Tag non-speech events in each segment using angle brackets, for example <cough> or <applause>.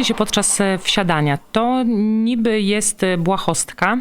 wierci się podczas e, wsiadania. To niby jest e, błahostka,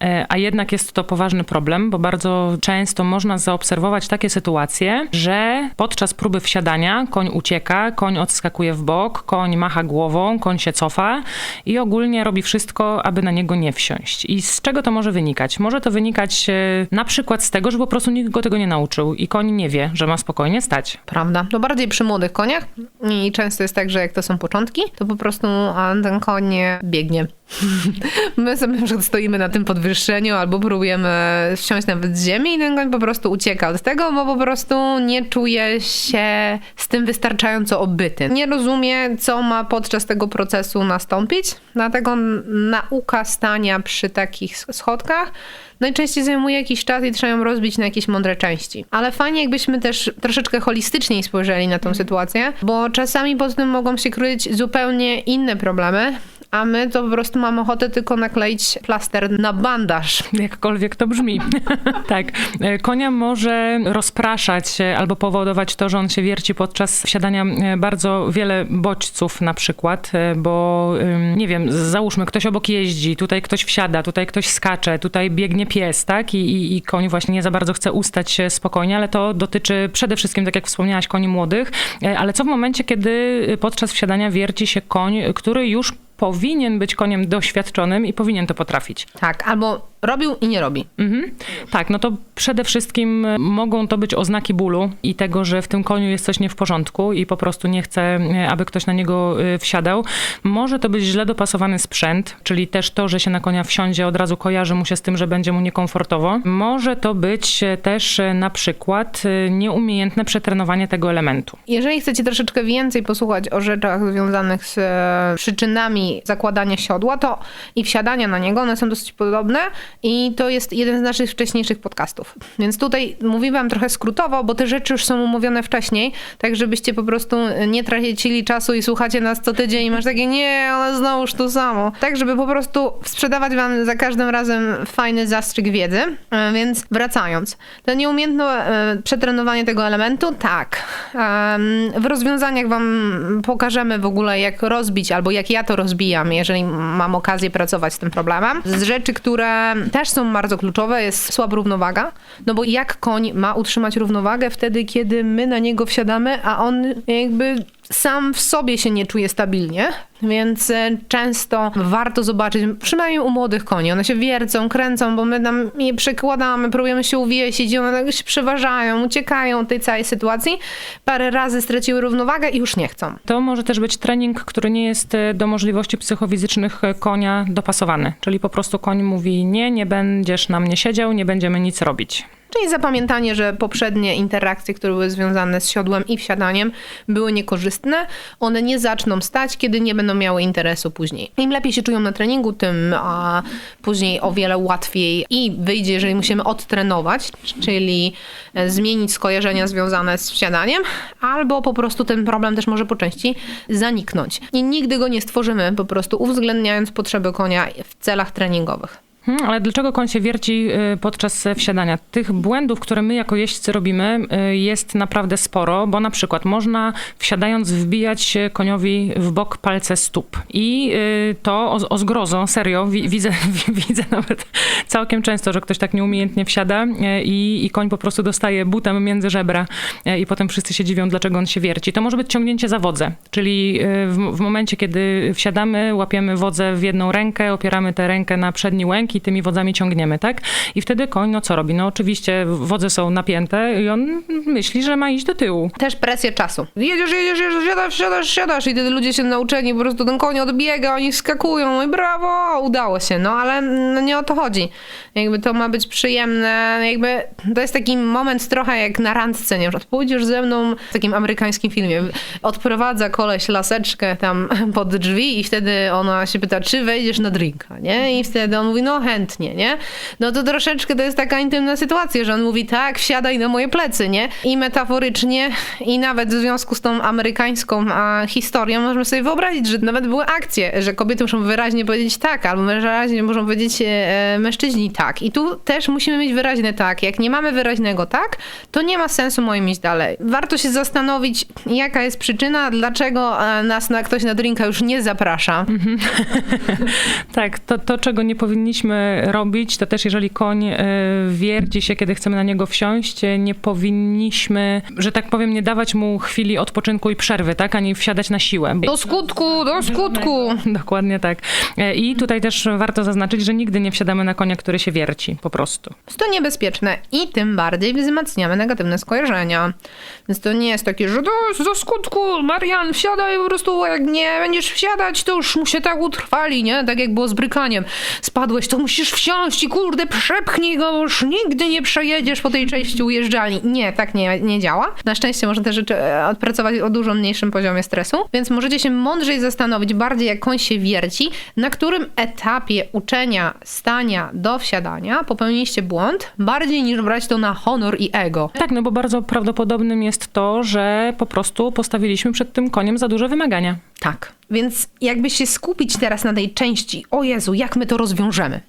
e, a jednak jest to poważny problem, bo bardzo często można zaobserwować takie sytuacje, że podczas próby wsiadania koń ucieka, koń odskakuje w bok, koń macha głową, koń się cofa i ogólnie robi wszystko, aby na niego nie wsiąść. I z czego to może wynikać? Może to wynikać na przykład z tego, że po prostu nikt go tego nie nauczył i koń nie wie, że ma spokojnie stać. Prawda. No bardziej przy młodych koniach i często jest tak, że jak to są początki, to po prostu a, ten koń biegnie. <laughs> My sobie na stoimy na tym podwyższeniu albo próbujemy wsiąść nawet z ziemi i ten koń po prostu ucieka od tego, bo po prostu nie czuje się z tym wystarczająco obyty. Nie rozumie, co ma podczas tego procesu nastąpić, dlatego nauka stania przy takich schodkach najczęściej zajmuje jakiś czas i trzeba ją rozbić na jakieś mądre części. Ale fajnie jakbyśmy też troszeczkę holistyczniej spojrzeli na tą sytuację, bo czasami pod tym mogą się kryć zupełnie inne problemy, a my to po prostu mamy ochotę tylko nakleić plaster na bandaż. <laughs> Jakkolwiek to brzmi. <laughs> tak. E, Konia może rozpraszać albo powodować to, że on się wierci podczas wsiadania e, bardzo wiele bodźców na przykład, e, bo nie wiem, załóżmy ktoś obok jeździ, tutaj ktoś wsiada, tutaj ktoś skacze, tutaj biegnie pies, tak? I, i, i koń właśnie nie za bardzo chce ustać się spokojnie, ale to dotyczy przede wszystkim, tak jak wspomniałaś, koni młodych, ale co w momencie, kiedy podczas wsiadania wierci się koń, który już powinien być koniem doświadczonym i powinien to potrafić. Tak, albo robił i nie robi. Mhm. Tak, no to przede wszystkim e, mogą to być oznaki bólu i tego, że w tym koniu jest coś nie w porządku i po prostu nie chce, e, aby ktoś na niego e, wsiadał. Może to być źle dopasowany sprzęt, czyli też to, że się na konia wsiądzie, od razu kojarzy mu się z tym, że będzie mu niekomfortowo. Może to być też na przykład nieumiejętne przetrenowanie tego elementu. Jeżeli chcecie troszeczkę więcej posłuchać o rzeczach związanych z przyczynami zakładania siodła to i wsiadania na niego, one są dosyć podobne i to jest jeden z naszych wcześniejszych podcastów. Więc tutaj mówiłam trochę skrótowo, bo te rzeczy już są umówione wcześniej, tak żebyście po prostu nie tracili czasu i słuchacie nas co tydzień i masz takie nie, ale znowuż to samo. Tak, żeby po prostu sprzedawać wam za każdym razem fajny zastrzyk wiedzy. E, Więc wracając, to nieumiejętne przetrenowanie tego elementu, tak. W rozwiązaniach wam pokażemy w ogóle jak rozbić, albo jak ja to rozbijam, jeżeli mam okazję pracować z tym problemem. Z rzeczy, które też są bardzo kluczowe jest słaba równowaga, no bo jak koń ma utrzymać równowagę wtedy, kiedy my na niego wsiadamy, a on jakby sam w sobie się nie czuje stabilnie, więc e, często warto zobaczyć, przynajmniej u młodych koni, one się wiercą, kręcą, bo my tam je przekładamy, próbujemy się uwiesić i one tak się przeważają, uciekają tej całej sytuacji. Parę razy straciły równowagę i już nie chcą. To może też być trening, który nie jest e, do możliwości psychofizycznych e, konia dopasowany. Czyli po prostu koń mówi: Nie, nie będziesz na mnie siedział, nie będziemy nic robić. Czyli zapamiętanie, że poprzednie interakcje, które były związane z siodłem i wsiadaniem, były niekorzystne. One nie zaczną stać, kiedy nie będą miały interesu później. Im lepiej się czują na treningu, tym a, później o wiele łatwiej i wyjdzie, jeżeli musimy odtrenować, czyli e, zmienić skojarzenia związane z wsiadaniem, albo po prostu ten problem też może po części zaniknąć. I nigdy go nie stworzymy, po prostu uwzględniając potrzeby konia w celach treningowych. Hmm, ale dlaczego koń się wierci y, podczas wsiadania? Tych błędów, które my jako jeźdźcy robimy, y, jest naprawdę sporo, bo na przykład można wsiadając wbijać koniowi w bok palce stóp. I y, to o, o zgrozą, serio, wi, widzę, <laughs> widzę nawet całkiem często, że ktoś tak nieumiejętnie wsiada y, i, i koń po prostu dostaje butem między żebra y, i potem wszyscy się dziwią, dlaczego on się wierci. To może być ciągnięcie za wodze, czyli w, w momencie, kiedy wsiadamy, łapiemy wodzę w jedną rękę, opieramy tę rękę na przedni łęk i tymi wodzami ciągniemy, tak? I wtedy koń, no co robi? No oczywiście wodze są napięte i on myśli, że ma iść do tyłu. Też presję czasu. Jedziesz, jedziesz, jedziesz, siadasz, siadasz, siadasz i wtedy ludzie się nauczeni, po prostu ten koń odbiega, oni wskakują, no i brawo, udało się, no ale no, nie o to chodzi. Jakby to ma być przyjemne, jakby to jest taki moment trochę jak na randce, nie? Pójdziesz ze mną w takim amerykańskim filmie, odprowadza koleś laseczkę tam <laughs> pod drzwi i wtedy ona się pyta, czy wejdziesz na drinka, nie? I wtedy on mówi, no chętnie, nie? No to troszeczkę to jest taka intymna sytuacja, że on mówi tak, wsiadaj na moje plecy, nie? I metaforycznie i nawet w związku z tą amerykańską a, historią możemy sobie wyobrazić, że nawet były akcje, że kobiety muszą wyraźnie powiedzieć tak, albo wyraźnie muszą powiedzieć e, mężczyźni tak. I tu też musimy mieć wyraźne tak. Jak nie mamy wyraźnego tak, to nie ma sensu moim iść dalej. Warto się zastanowić, jaka jest przyczyna, dlaczego e, nas na, ktoś na drinka już nie zaprasza. <laughs> Tak, to, to czego nie powinniśmy robić, to też jeżeli koń e, wierci się, kiedy chcemy na niego wsiąść, e, nie powinniśmy, że tak powiem, nie dawać mu chwili odpoczynku i przerwy, tak, ani wsiadać na siłę. Do skutku, do skutku. Dokładnie tak. E, I tutaj też warto zaznaczyć, że nigdy nie wsiadamy na konia, który się wierci, po prostu. Jest to niebezpieczne i tym bardziej wzmacniamy negatywne skojarzenia. Więc to nie jest takie, że do, do skutku, Marian, wsiadaj po prostu, jak nie będziesz wsiadać, to już mu się tak utrwali, nie? Tak jak było z brykaniem. Spadłeś, to musisz wsiąść i kurde, przepchnij go, już nigdy nie przejedziesz po tej części ujeżdżalni. Nie, tak nie, nie działa. Na szczęście można te rzeczy e, odpracować o dużo mniejszym poziomie stresu, więc możecie się mądrzej zastanowić bardziej, jak koń się wierci, na którym etapie uczenia stania do wsiadania popełniliście błąd, bardziej niż brać to na honor i ego. Tak, no bo bardzo prawdopodobnym jest to, że po prostu postawiliśmy przed tym koniem za duże wymagania. Tak. Więc jakby się skupić teraz na tej części, o Jezu, jak my to rozwiążemy?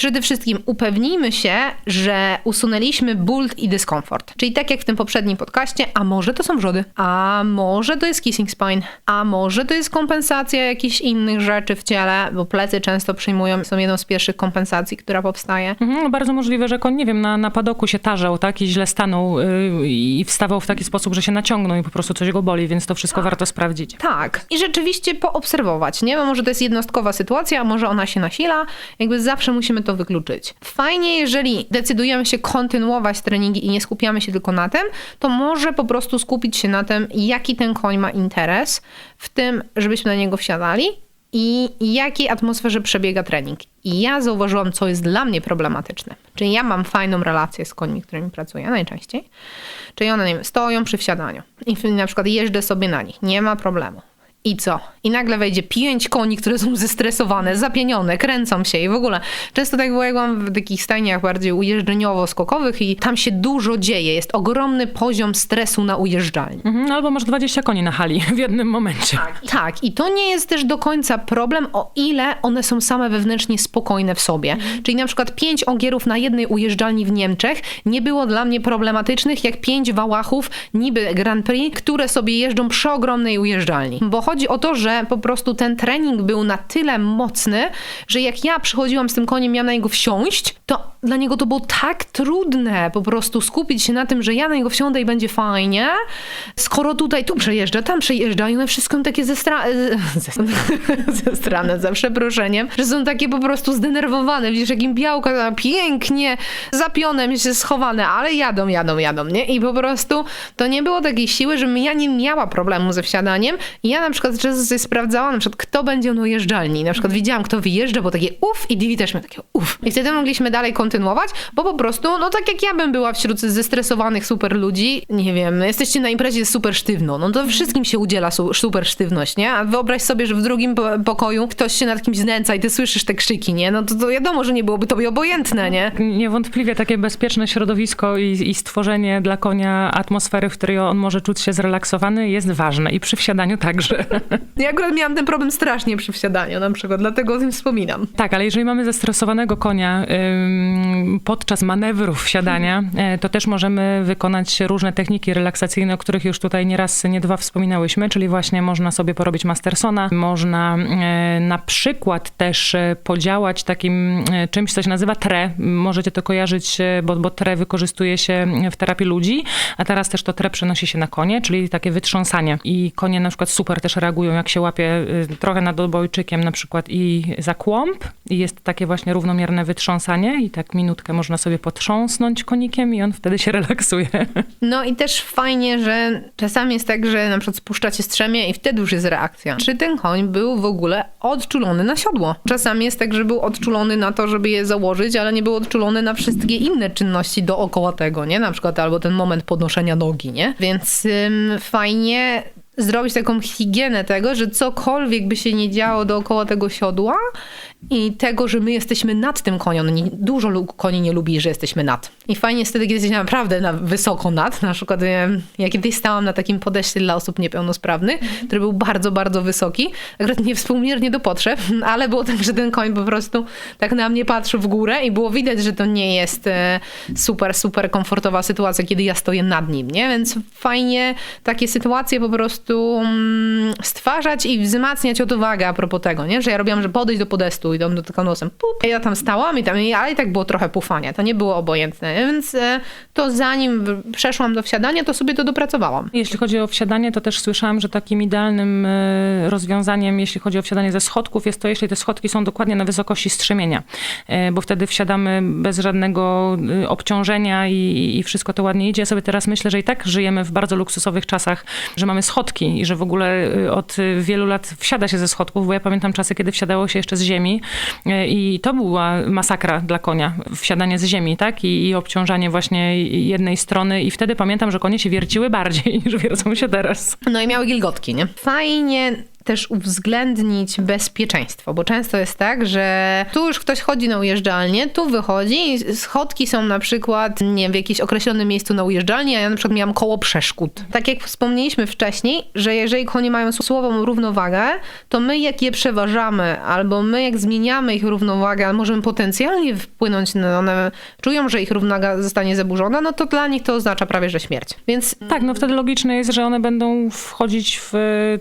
Przede wszystkim upewnijmy się, że usunęliśmy ból i dyskomfort. Czyli tak jak w tym poprzednim podcaście, a może to są wrzody, a może to jest kissing spine, a może to jest kompensacja jakichś innych rzeczy w ciele, bo plecy często przyjmują, są jedną z pierwszych kompensacji, która powstaje. Mhm, no bardzo możliwe, że koń, nie wiem, na, na padoku się tarzał, tak, i źle stanął yy, i wstawał w taki sposób, że się naciągnął i po prostu coś go boli, więc to wszystko warto sprawdzić. Tak. I rzeczywiście poobserwować, nie? Bo może to jest jednostkowa sytuacja, a może ona się nasila. Jakby zawsze musimy to wykluczyć. Fajnie, jeżeli decydujemy się kontynuować treningi i nie skupiamy się tylko na tym, to może po prostu skupić się na tym, jaki ten koń ma interes w tym, żebyśmy na niego wsiadali i jakiej atmosferze przebiega trening. I ja zauważyłam, co jest dla mnie problematyczne. Czyli ja mam fajną relację z końmi, którymi pracuję najczęściej. Czyli one, nie wiem, stoją przy wsiadaniu i na przykład jeżdżę sobie na nich. Nie ma problemu. I co? I nagle wejdzie pięć koni, które są zestresowane, zapienione, kręcą się i w ogóle. Często tak było, jak byłam w takich stajniach bardziej ujeżdżeniowo-skokowych i tam się dużo dzieje. Jest ogromny poziom stresu na ujeżdżalni. Mhm, albo masz 20 koni na hali w jednym momencie. Tak, i to nie jest też do końca problem, o ile one są same wewnętrznie spokojne w sobie. Czyli na przykład pięć ogierów na jednej ujeżdżalni w Niemczech nie było dla mnie problematycznych, jak pięć wałachów niby Grand Prix, które sobie jeżdżą przy ogromnej ujeżdżalni. Bo chodzi o to, że po prostu ten trening był na tyle mocny, że jak ja przychodziłam z tym koniem, miałam na niego wsiąść, to dla niego to było tak trudne po prostu skupić się na tym, że ja na niego wsiądę i będzie fajnie, skoro tutaj tu przejeżdża, tam przejeżdża i one wszystko takie zestra... <laughs> ze- <laughs> zestrane, za przeproszeniem, że są takie po prostu zdenerwowane, widzisz, jakim białka pięknie za pionem się schowane, ale jadą, jadą, jadą, nie? I po prostu to nie było takiej siły, żebym ja nie miała problemu ze wsiadaniem i ja na przykład często sobie sprawdzałam, na przykład kto będzie na ujeżdżalni, na przykład widziałam, kto wyjeżdża, bo takie uff i Divi też miał takie uff. I wtedy mogliśmy dalej kontynuować, bo po prostu, no tak jak ja bym była wśród zestresowanych super ludzi, nie wiem, jesteście na imprezie super sztywno, no to wszystkim się udziela su- super sztywność, nie? A wyobraź sobie, że w drugim po- pokoju ktoś się nad kimś znęca i ty słyszysz te krzyki, nie? No to, to wiadomo, że nie byłoby tobie obojętne, nie? Niewątpliwie takie bezpieczne środowisko i, i stworzenie dla konia atmosfery, w której on może czuć się zrelaksowany jest ważne i przy wsiadaniu także. Ja akurat miałam ten problem strasznie przy wsiadaniu na przykład, dlatego o tym wspominam. Tak, ale jeżeli mamy zestresowanego konia ym, podczas manewrów wsiadania, e, to też możemy wykonać różne techniki relaksacyjne, o których już tutaj nie raz, nie dwa wspominałyśmy, czyli właśnie można sobie porobić Mastersona, można e, na przykład też e, podziałać takim czymś, co się nazywa TRE. Możecie to kojarzyć, bo, bo TRE wykorzystuje się w terapii ludzi, a teraz też to TRE przenosi się na konie, czyli takie wytrząsanie. I konie na przykład super też reagują, jak się łapie y, trochę nad obojczykiem na przykład i za kłąb i jest takie właśnie równomierne wytrząsanie i tak minutkę można sobie potrząsnąć konikiem i on wtedy się relaksuje. <laughs> No i też fajnie, że czasami jest tak, że na przykład spuszczacie strzemię i wtedy już jest reakcja. Czy ten koń był w ogóle odczulony na siodło? Czasami jest tak, że był odczulony na to, żeby je założyć, ale nie był odczulony na wszystkie inne czynności dookoła tego, nie? Na przykład albo ten moment podnoszenia nogi, nie? Więc ym, fajnie zrobić taką higienę tego, że cokolwiek by się nie działo dookoła tego siodła, i tego, że my jesteśmy nad tym koniem. No, nie- dużo koni nie lubi, że jesteśmy nad. I fajnie jest wtedy, kiedy jesteś naprawdę na, wysoko nad. Na przykład ja kiedyś stałam na takim podejście dla osób niepełnosprawnych, który był bardzo, bardzo wysoki. Akurat niewspółmiernie do potrzeb, <laughs> ale było tak, że ten koń po prostu tak na mnie patrzył w górę i było widać, że to nie jest e, super, super komfortowa sytuacja, kiedy ja stoję nad nim, nie? Więc fajnie takie sytuacje po prostu mm, stwarzać i wzmacniać odwagę a propos tego, nie? Że ja robiłam, że podejść do podestu i on dotykał nosem. Pup. Ja tam stałam i tam, ale i tak było trochę pufania. To nie było obojętne, więc e, to zanim przeszłam do wsiadania, to sobie to dopracowałam. Jeśli chodzi o wsiadanie, to też słyszałam, że takim idealnym e, rozwiązaniem, jeśli chodzi o wsiadanie ze schodków, jest to, jeśli te schodki są dokładnie na wysokości strzemienia, E, bo wtedy wsiadamy bez żadnego obciążenia i, i wszystko to ładnie idzie. Ja sobie teraz myślę, że i tak żyjemy w bardzo luksusowych czasach, że mamy schodki i że w ogóle od wielu lat wsiada się ze schodków, bo ja pamiętam czasy, kiedy wsiadało się jeszcze z ziemi e, i to była masakra dla konia, wsiadanie z ziemi, tak? I, i obciążanie właśnie jednej strony i wtedy pamiętam, że konie się wierciły bardziej <laughs> niż wiercą się teraz. No i miały gilgotki, nie? Fajnie też uwzględnić bezpieczeństwo, bo często jest tak, że tu już ktoś chodzi na ujeżdżalnię, tu wychodzi schodki są na przykład, nie wiem, w jakimś określonym miejscu na ujeżdżalni, a ja na przykład miałam koło przeszkód. Tak jak wspomnieliśmy wcześniej, że jeżeli konie mają słową równowagę, to my jak je przeważamy, albo my jak zmieniamy ich równowagę, możemy potencjalnie wpłynąć na one, czują, że ich równowaga zostanie zaburzona, no to dla nich to oznacza prawie, że śmierć. Więc Tak, no wtedy logiczne jest, że one będą wchodzić w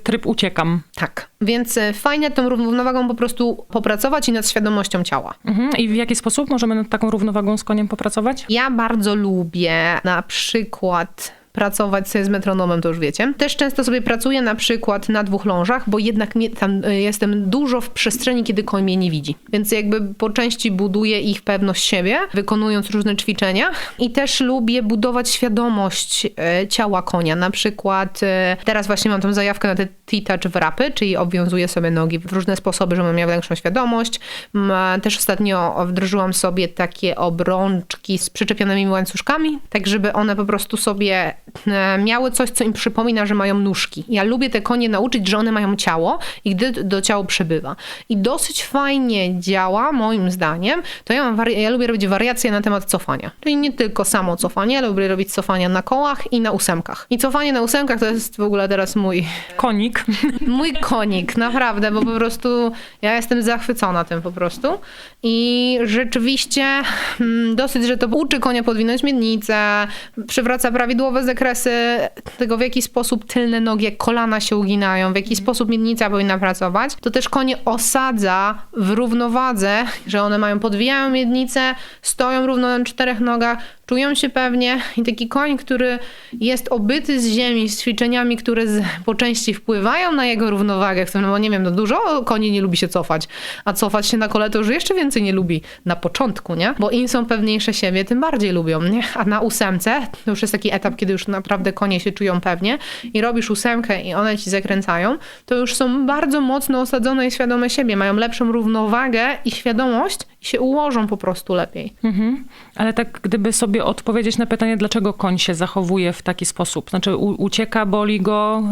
tryb uciekam. Tak, więc e, fajnie tą równowagą po prostu popracować i nad świadomością ciała. Mhm. I w jaki sposób możemy nad taką równowagą z koniem popracować? Ja bardzo lubię na przykład pracować sobie z metronomem, to już wiecie. Też często sobie pracuję na przykład na dwóch lążach, bo jednak tam y, jestem dużo w przestrzeni, kiedy koń mnie nie widzi. Więc jakby po części buduję ich pewność siebie, wykonując różne ćwiczenia. I też lubię budować świadomość e, ciała konia. Na przykład e, teraz właśnie mam tą zajawkę na te T-touch wrapy, czyli obwiązuję sobie nogi w różne sposoby, żebym miała większą świadomość. M, Też ostatnio wdrożyłam sobie takie obrączki z przyczepionymi łańcuszkami, tak żeby one po prostu sobie e, miały coś, co im przypomina, że mają nóżki. Ja lubię te konie nauczyć, że one mają ciało i gdy do ciała przybywa. I dosyć fajnie działa, moim zdaniem, to ja, mam ja lubię robić wariacje na temat cofania. Czyli nie tylko samo cofanie, ale lubię robić cofania na kołach i na ósemkach. I cofanie na ósemkach to jest w ogóle teraz mój Konik. <laughs> Mój konik, naprawdę, bo po prostu ja jestem zachwycona tym po prostu. I rzeczywiście mm, dosyć, że to uczy konia podwinąć miednicę, przywraca prawidłowe zakresy tego, w jaki sposób tylne nogi, jak kolana się uginają, w jaki sposób miednica powinna pracować. To też konie osadza w równowadze, że one mają, podwijają miednicę, stoją równo na czterech nogach, czują się pewnie i taki koń, który jest obyty z ziemi, z ćwiczeniami, które z, po części wpływają na jego równowagę, w tym, no nie wiem, no dużo koni nie lubi się cofać, a cofać się na kole to już jeszcze więcej nie lubi na początku, nie? Bo im są pewniejsze siebie, tym bardziej lubią, nie? A na ósemce, to już jest taki etap, kiedy już naprawdę konie się czują pewnie i robisz ósemkę i one ci zakręcają, to już są bardzo mocno osadzone i świadome siebie, mają lepszą równowagę i świadomość i się ułożą po prostu lepiej. Mhm. Ale tak gdyby sobie odpowiedzieć na pytanie, dlaczego koń się zachowuje w taki sposób. Znaczy u, ucieka, boli go,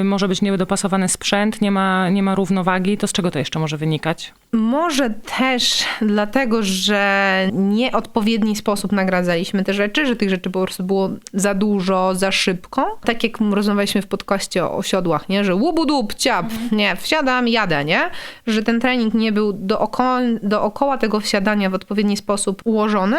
y, może być niedopasowany sprzęt, nie ma, nie ma równowagi, to z czego to jeszcze może wynikać? Może też dlatego, że nieodpowiedni sposób nagradzaliśmy te rzeczy, że tych rzeczy po prostu było za dużo, za szybko. Tak jak rozmawialiśmy w podcaście o, o siodłach, nie? że łubudup, ciap, nie, wsiadam, jadę, nie? Że ten trening nie był dookoła, dookoła tego wsiadania w odpowiedni sposób ułożony,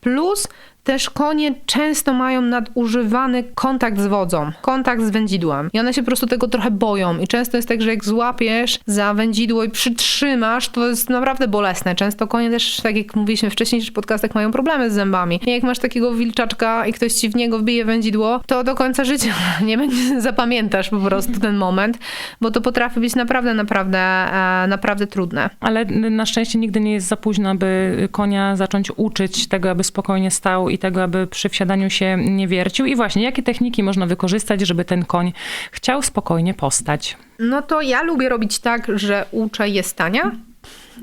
plus też konie często mają nadużywany kontakt z wodzą, kontakt z wędzidłem. I one się po prostu tego trochę boją. I często jest tak, że jak złapiesz za wędzidło i przytrzymasz, to jest naprawdę bolesne. Często konie też, tak jak mówiliśmy w wcześniejszych podcastach, mają problemy z zębami. I jak masz takiego wilczaczka i ktoś ci w niego wbije wędzidło, to do końca życia <laughs> nie będzie, <laughs> zapamiętasz po prostu ten moment, bo to potrafi być naprawdę, naprawdę, e, naprawdę trudne. Ale na szczęście nigdy nie jest za późno, aby konia zacząć uczyć tego, aby spokojnie stał i tego, aby przy wsiadaniu się nie wiercił. I właśnie, jakie techniki można wykorzystać, żeby ten koń chciał spokojnie postać? No to ja lubię robić tak, że uczę je stania.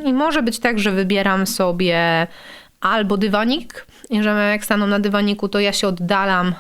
I może być tak, że wybieram sobie albo dywanik, i że jak staną na dywaniku, to ja się oddalam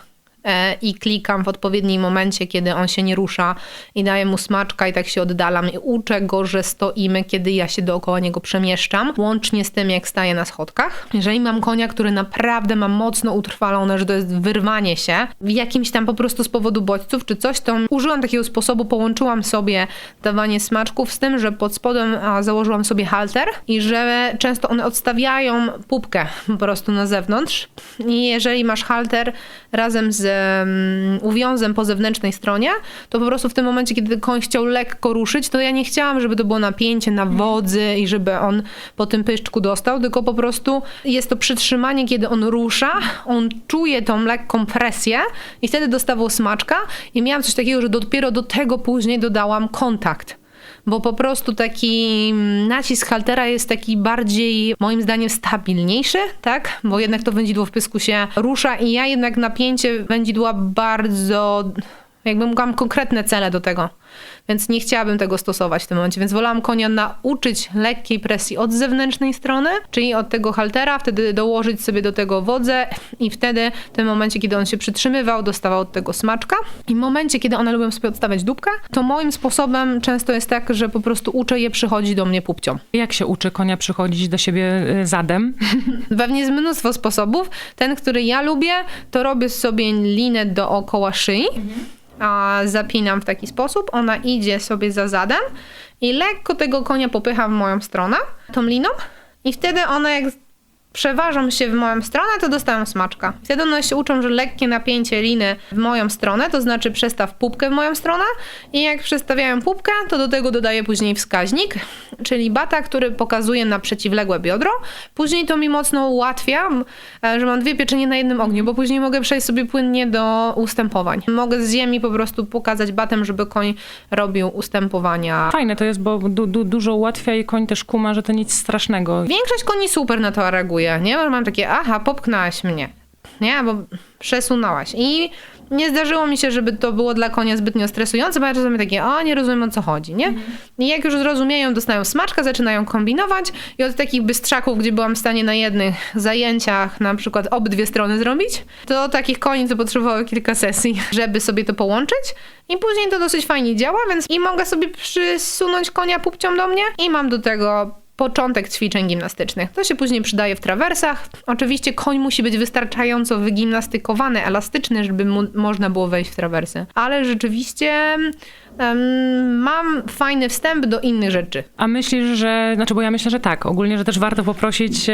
i klikam w odpowiednim momencie, kiedy on się nie rusza i daję mu smaczka i tak się oddalam i uczę go, że stoimy, kiedy ja się dookoła niego przemieszczam, łącznie z tym, jak staję na schodkach. Jeżeli mam konia, który naprawdę ma mocno utrwalone, że to jest wyrwanie się jakimś tam po prostu z powodu bodźców czy coś, to użyłam takiego sposobu, połączyłam sobie dawanie smaczków z tym, że pod spodem założyłam sobie halter i że często one odstawiają pupkę po prostu na zewnątrz i jeżeli masz halter razem z um, uwiązem po zewnętrznej stronie, to po prostu w tym momencie, kiedy koń chciał lekko ruszyć, to ja nie chciałam, żeby to było napięcie na wodzy i żeby on po tym pyszczku dostał, tylko po prostu jest to przytrzymanie, kiedy on rusza, on czuje tą lekką presję i wtedy dostawał smaczka i miałam coś takiego, że dopiero do tego później dodałam kontakt bo po prostu taki nacisk haltera jest taki bardziej, moim zdaniem, stabilniejszy, tak? Bo jednak to wędzidło w pysku się rusza i ja jednak napięcie wędzidła bardzo, jakby mam konkretne cele do tego. Więc nie chciałabym tego stosować w tym momencie, więc wolałam konia nauczyć lekkiej presji od zewnętrznej strony, czyli od tego haltera, wtedy dołożyć sobie do tego wodzę i wtedy w tym momencie, kiedy on się przytrzymywał, dostawał od tego smaczka. I w momencie, kiedy one lubią sobie odstawiać dupkę, to moim sposobem często jest tak, że po prostu uczę je przychodzić do mnie pupcią. Jak się uczy konia przychodzić do siebie y, zadem? <laughs> Pewnie jest mnóstwo sposobów. Ten, który ja lubię, to robię sobie linę dookoła szyi. A zapinam w taki sposób, ona idzie sobie za zadem i lekko tego konia popycham w moją stronę, tą liną. I wtedy one jak przeważą się w moją stronę, to dostają smaczka. Wtedy one się uczą, że lekkie napięcie liny w moją stronę, to znaczy przestaw pupkę w moją stronę i jak przestawiają pupkę, to do tego dodaję później wskaźnik, czyli bata, który pokazuje na przeciwległe biodro. Później to mi mocno ułatwia, e, że mam dwie pieczenie na jednym ogniu, bo później mogę przejść sobie płynnie do ustępowań. Mogę z ziemi po prostu pokazać batem, żeby koń robił ustępowania. Fajne to jest, bo du, du, dużo ułatwia i koń też kuma, że to nic strasznego. Większość koni super na to reaguje, nie? Bo mam takie, aha, popchnęłaś mnie, nie? Bo przesunęłaś. I nie zdarzyło mi się, żeby to było dla konia zbytnio stresujące, bo ja czasami takie, o, nie rozumiem o co chodzi, nie? I jak już zrozumieją, dostają smaczka, zaczynają kombinować i od takich bystrzaków, gdzie byłam w stanie na jednych zajęciach na przykład obydwie strony zrobić, to takich koni to potrzebowały kilka sesji, <laughs> żeby sobie to połączyć i później to dosyć fajnie działa, więc i mogę sobie przysunąć konia pupcią do mnie i mam do tego początek ćwiczeń gimnastycznych. To się później przydaje w trawersach. Oczywiście koń musi być wystarczająco wygimnastykowany, elastyczny, żeby mu można było wejść w trawersy. Ale rzeczywiście mam fajny wstęp do innych rzeczy. A myślisz, że, znaczy bo ja myślę, że tak, ogólnie, że też warto poprosić,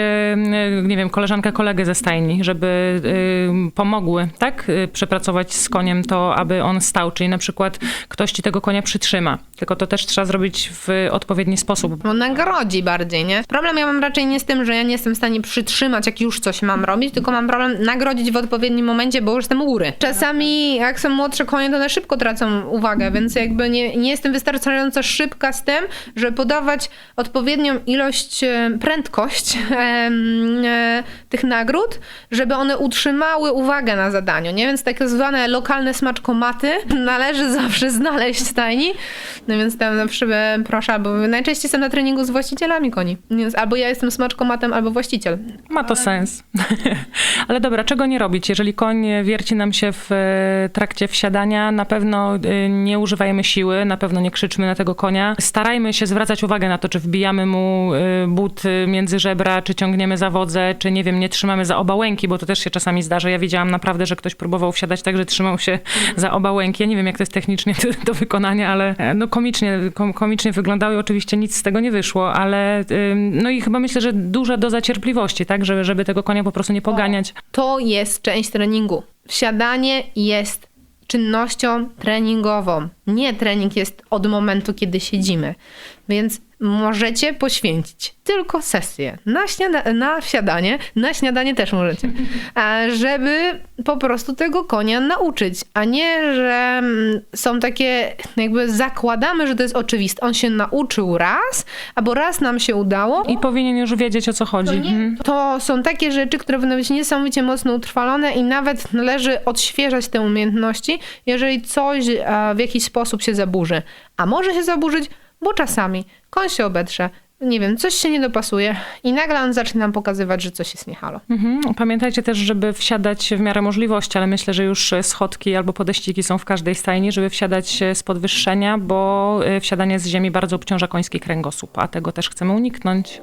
nie wiem, koleżankę, kolegę ze stajni, żeby pomogły, tak, e, przepracować z koniem to, aby on stał, czyli na przykład ktoś ci tego konia przytrzyma, tylko to też trzeba zrobić w odpowiedni sposób. Bo nagrodzi bardziej, nie? Problem ja mam raczej nie z tym, że ja nie jestem w stanie przytrzymać, jak już coś mam robić, tylko mam problem nagrodzić w odpowiednim momencie, bo już jestem u góry. Czasami, jak są młodsze konie, to one szybko tracą uwagę, więc jakby nie, nie jestem wystarczająco szybka z tym, żeby podawać odpowiednią ilość, e, prędkość <laughs> e, tych nagród, żeby one utrzymały uwagę na zadaniu, nie? Więc tak zwane lokalne smaczkomaty <laughs> należy zawsze znaleźć w stajni, no więc tam zawsze e, proszę, bo najczęściej jestem na treningu z właścicielami koni, więc albo ja jestem smaczkomatem, albo właściciel. Ma to sens. <laughs> Ale dobra, czego nie robić? Jeżeli koń wierci nam się w trakcie wsiadania, na pewno nie używajmy siły, na pewno nie krzyczmy na tego konia. Starajmy się zwracać uwagę na to, czy wbijamy mu e, but między żebra, czy ciągniemy za wodze, czy nie wiem, nie trzymamy za oba łęki, bo to też się czasami zdarza. Ja widziałam naprawdę, że ktoś próbował wsiadać tak, że trzymał się za oba łęki. Ja nie wiem, jak to jest technicznie do, wykonania, ale e, no komicznie, kom, komicznie wyglądało i oczywiście nic z tego nie wyszło, ale no i chyba myślę, że duża doza cierpliwości, tak, żeby, żeby tego konia po prostu nie poganiać. To jest część treningu. Wsiadanie jest czynnością treningową. Nie trening jest od momentu, kiedy siedzimy. Więc możecie poświęcić tylko sesję na, śniada- na wsiadanie, na śniadanie też możecie, żeby po prostu tego konia nauczyć, a nie, że mm, są takie, jakby zakładamy, że to jest oczywiste. On się nauczył raz, albo raz nam się udało, I powinien już wiedzieć, o co chodzi. to, nie, Mhm. to są takie rzeczy, które powinny być niesamowicie mocno utrwalone i nawet należy odświeżać te umiejętności, jeżeli coś e, w jakiś sposób się zaburzy. A może się zaburzyć, bo czasami koń się obetrze, nie wiem, coś się nie dopasuje i nagle on zaczyna nam pokazywać, że coś jest nie halo. Mhm. Pamiętajcie też, żeby wsiadać w miarę możliwości, ale myślę, że już schodki albo podeściki są w każdej stajni, żeby wsiadać z podwyższenia, bo y, wsiadanie z ziemi bardzo obciąża koński kręgosłup, a tego też chcemy uniknąć.